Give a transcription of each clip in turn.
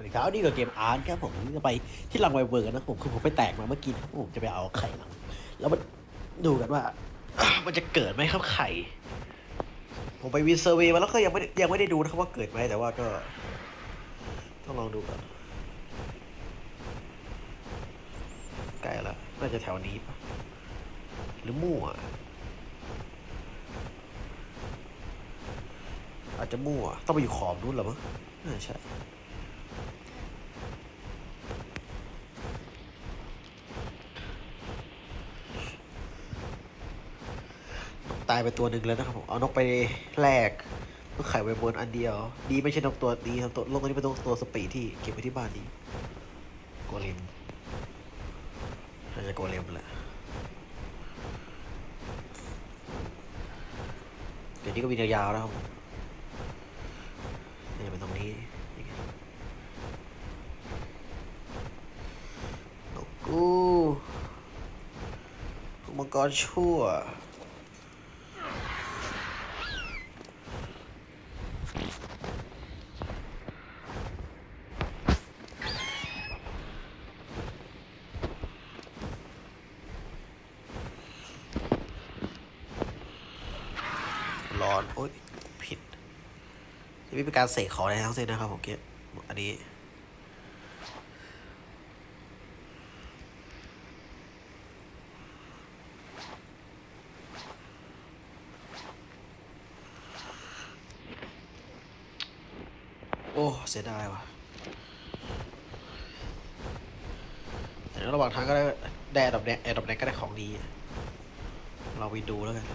วัสดีครับนี่ก็เกมอาร์ตครับผมจะไปที่รังไวเวิร์กันนะผมคือผมไปแตกมาเมื่อกี้นะผมจะไปเอาไข่มาแล้วมาดูกันว่า มันจะเกิดไหมครับไข่ ผมไปวินเซอร์วย์มาแล้วก็ยังไม่ยังไม่ได้ดูนะครับว่าเกิดไหมแต่ว่าก็ ต้องลองดูก่อนใกล้แล้วน่าจะแถวนี้ปะหรือมั่วอาจจะมั่วต้องไปอยู่ขอบนู้นหรอมั้งน่าใช่ ตายไปตัวหนึ่งแล้วนะครับผมเอานกไปแลกเพื่อไข่ไว้บนอันเดียว ดีไม่ใช่นกตัวนี้ครับตัวโลกนี้เป็นนกตัวสปีดที่เก็บไว้ที่บ้านนี้โกเลมน่าจะโกเลมแหละเดี๋ยวนี้ก็บินยาวๆแล้วครับนี่เป็นตรงนี้นกกูอุมังกรชั่ว ร้อน โอ๊ย ผิด นี่ไม่เป็นการเสกของอะไรทั้งสิ้นนะครับผมเก็บอันนี้โอ้เสียดายว่ะแต่ระหว่างทางก็ได้ได้แอดดอปแดงแอดดอปแดงก็ได้ของดี เราไปดูแล้วกัน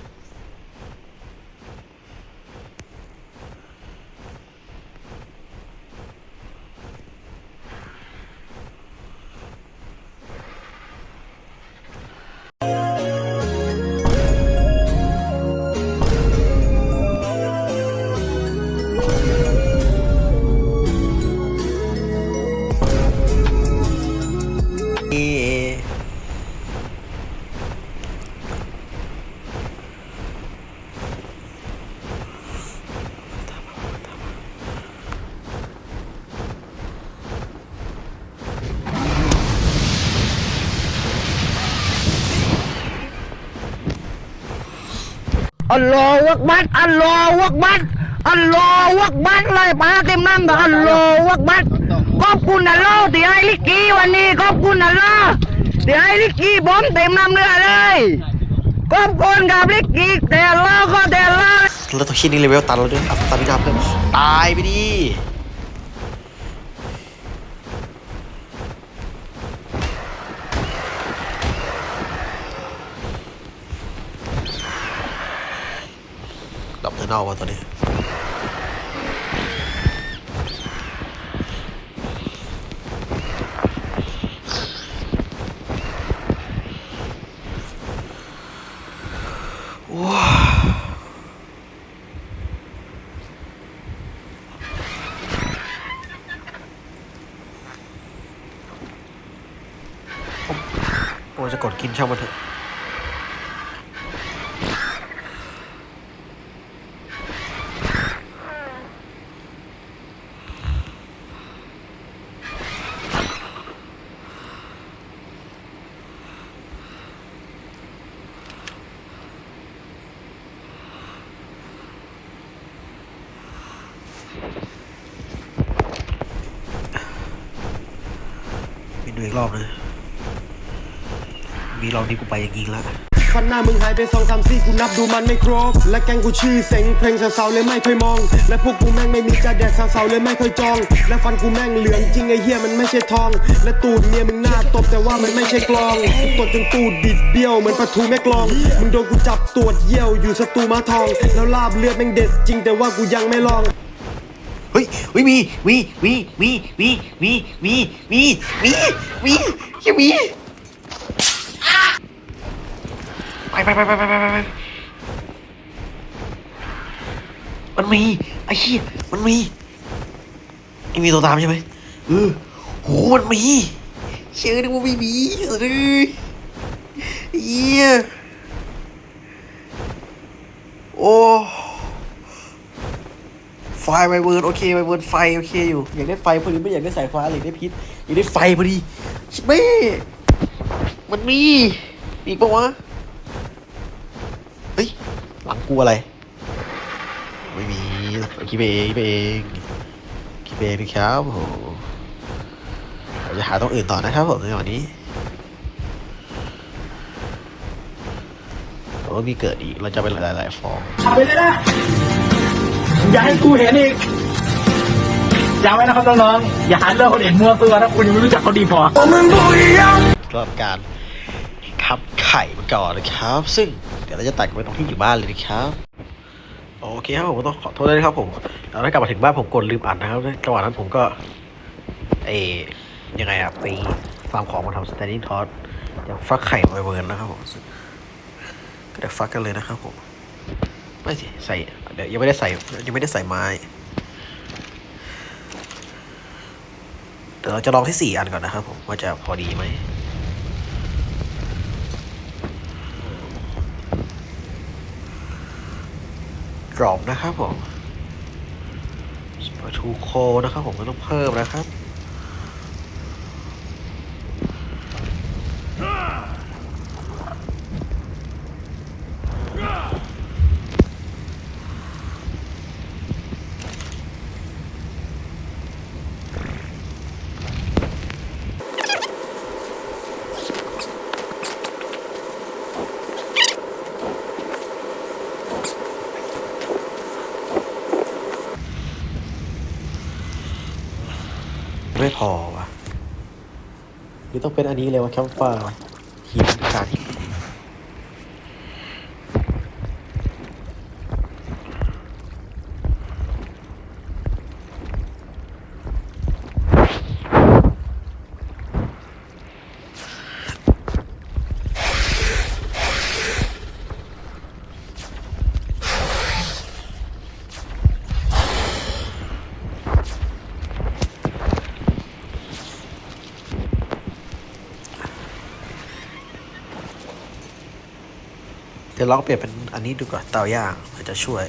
อัลลอฮฺวักบัดอัลลอฮฺวักบัดอัลลอฮฺวักบัดเลยปาเต็มน้ำกับอัลลอฮฺวักบัดขอบคุณอัลลอฮ์ที่ให้ลิกกี้วันนี้ขอบคุณอัลลอฮ์ที่ให้ลิกกี้ผมเต็มน้ำเรือเลยขอบคุณกับลิกกี้แต่อัลลอฮ์ก็แต่อัลลอฮ์แล้วตัวคิดนี่เลเวลตันแล้วด้วยอัพตามินาเพิ่มตายไปดิดับเทอ ร์นอลวะตัวนี้ว้าโอ้จะกดกินช่างมันเถอะ มีดูอีกรอบนะ มีรอบนี้กูไปอย่างยิงแล้วฟันหน้ามึงหายไปสองสามสี่กูนับดูมันไม่ครบ และแกงกูชื่อเซ็งเพลงสาวๆเลยไม่เคยมอง และพวกกูแม่งไม่มีจะแดกสาวๆเลยไม่เคยจอง และฟันกูแม่งเหลืองจริงไอ้เหี้ยมันไม่ใช่ทอง และตูดเมียมึงหน้าตบแต่ว่ามันไม่ใช่กลองตดจนตูดบิดเบี้ยวเหมือนปลาทูแม่กลอง มึงโดนกูจับตรวจเยี่ยวอยู่สตูมาทอง แล้วลาบเลือดแม่งเด็ดจริงแต่ว่ากูยังไม่ลอง เฮ้ยเฮ้ยมีมีมีมีมีมีมีมีมีมียวีไปไปไปไปไปไปไปมันมีไอ้เหี้ยมันมีไอ้มีตัวตามใช่ไหมเออโหมันมีเชื่อดิว่าไม่มีเอ้ยเหี้ยโอ้ ไฟไวเวิร์นโอเคไวเวิร์นไฟโอเคอยู่อยากได้ไฟพอดีไม่อยากได้สายฟ้าอยากได้พิษอยากได้ไฟพอดีชิบแม่มันมีอีกปะวะเฮ้ยหลังกูอะไรไม่มีคิดไปเองคิดไปเองคิดไปเองนะครับโอ้โหเราจะหาตรงอื่นต่อนะครับผมในวันนี้โอ้มีเกิดอีกเราจะไปหลายๆฟองขับไปเลยนะ อย่าให้กูเห็นอีกจำไว้นะครับน้องๆอย่าหาเรื่องคนอื่นมั่วตัวถ้าคุณยังไม่รู้จักเขาดีพอรับการทับไข่มาก่อนนะครับ ซึ่งเดี๋ยวเราจะตัดกันไปตรงที่อยู่บ้านเลยนะครับโอเคครับผมต้องขอโทษด้วยนะครับผมแล้วถ้กลับมาถึงบ้านผมกดลืมอัดนะครับจังหวะนั้นผมก็ เออยังไงอะไปฟาร์มของมาทำสแตนดิ้งทอสจะฟักไข่ไวเวิร์นนะครับผมเดี๋ยวฟักกันเลยนะครับผม ไม่สิใส่เดี๋ยวยังไม่ได้ใส่ยังไม่ได้ใส่ไม้เดี๋ยวเราจะลองที่สี่อันก่อนนะครับผมว่าจะพอดีไหมดรอปนะครับผมสปาทูโคนะครับผมก็ต้องเพิ่มนะครับ ไม่ พอวะหรือต้องเป็นอันนี้เลยวะแคมป์ฟ้าหินกันเดี๋ยวลองเปลี่ยนเป็นอันนี้ดูก่อนเตาย่างมันจะช่วย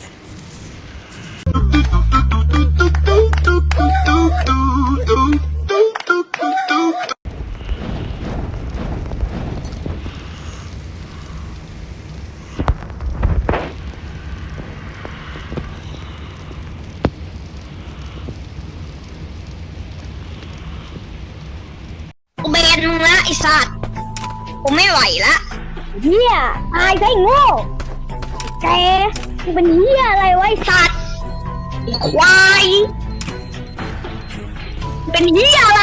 ยตายได้โง่แกมึงเป็นเฮียอะไรไวะไอ้สัตว์ไอ้ควายเป็นเฮียอะไร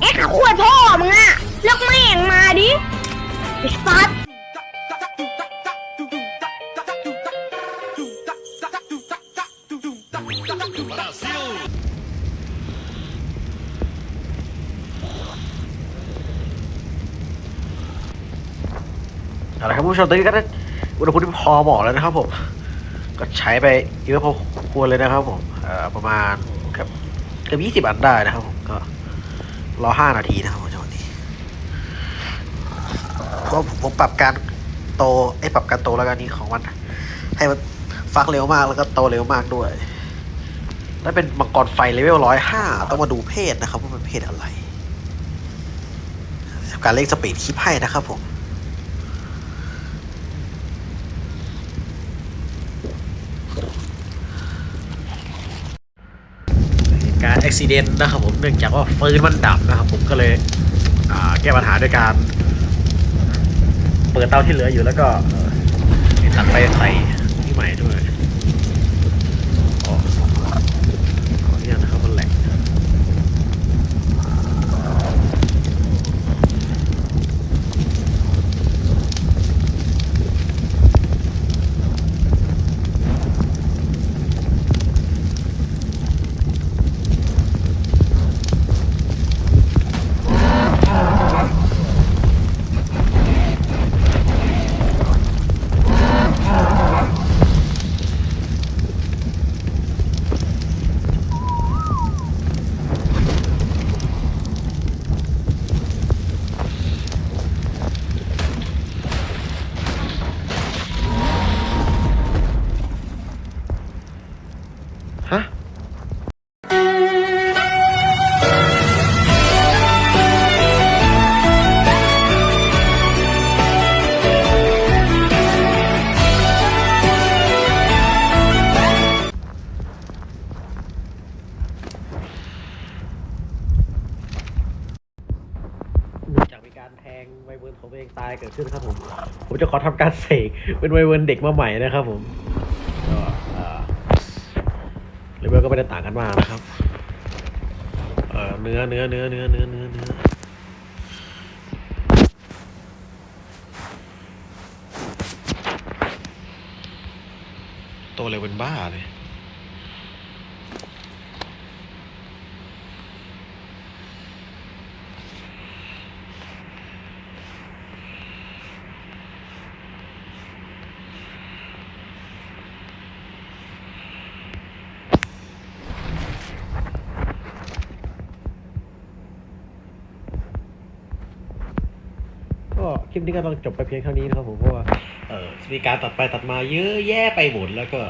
เอ็กซ์ขวดพ่อมึงอะเลิกแม่งมาดิไอสัตว์ เอาละครับผู้ชมตอนนี้ก็ได้อุณหภูมิที่พอเหมาะแล้วนะครับผม ก็ใช้ไปเยอะพอควรเลยนะครับผมประมาณเกือบเกือบยี่สิบอันได้นะครับผมก็รอห้านาทีนะครับผมจังหวะนี้ก็ผมปรับการโตไอ้ปรับการโตแล้วกันนี้ของมัน ให้มันฟักเร็วมากแล้วก็โตเร็วมากด้วย แล้วเป็นมังกรไฟเลเวลร้อยห้าต้องมาดูเพศนะครับว่าเป็นเพศอะไร การเล่นสปีดคลิปให้นะครับผม การอุบิเหตุนะครับผมเนื่องจากว่าฟืนมันดับนะครับ ผมก็เลยแก้ปัญหาด้วยการเปิดเตาที่เหลืออยู่แล้วก็ตัดไปใส่ที่ใหม่ด้วย ทำการเสกเป็นไวเวิร์นเด็กมาใหม่นะครับผมก็เอ่อเลเวลก็ไม่ได้ต่างกันมากนะครับเออเนื้อเนื้อเนื้อเนื้อเนื้อเนื้อเนื้อโตเลยเป็นบ้าเลย ก็ คลิปนี้ก็ต้องจบไปเพียงเท่านี้นะครับผมเพราะว่าเออมีการตัดไปตัดมาเยอะแยะไปหมดแล้วก็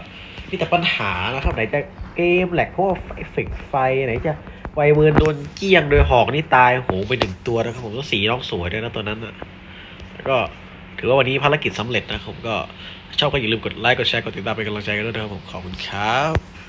มีแต่ปัญหานะครับไหนจะเกมแหลกเพราะว่าเอฟเฟกไฟไหนจะไวเวิร์นโดนเกี้ยงโดยหอกนี่ตายโหไปหนึ่งตัวนะครับผมก็สีน้องสวยด้วยนะตัวนั้นอะก็ถือว่าวันนี้ภารกิจสำเร็จนะครับผมก็ชอบก็อย่าลืมกดไลค์กดแชร์กดติดตามเป็นกำลังใจกันด้วยนะครับผมขอบคุณครับ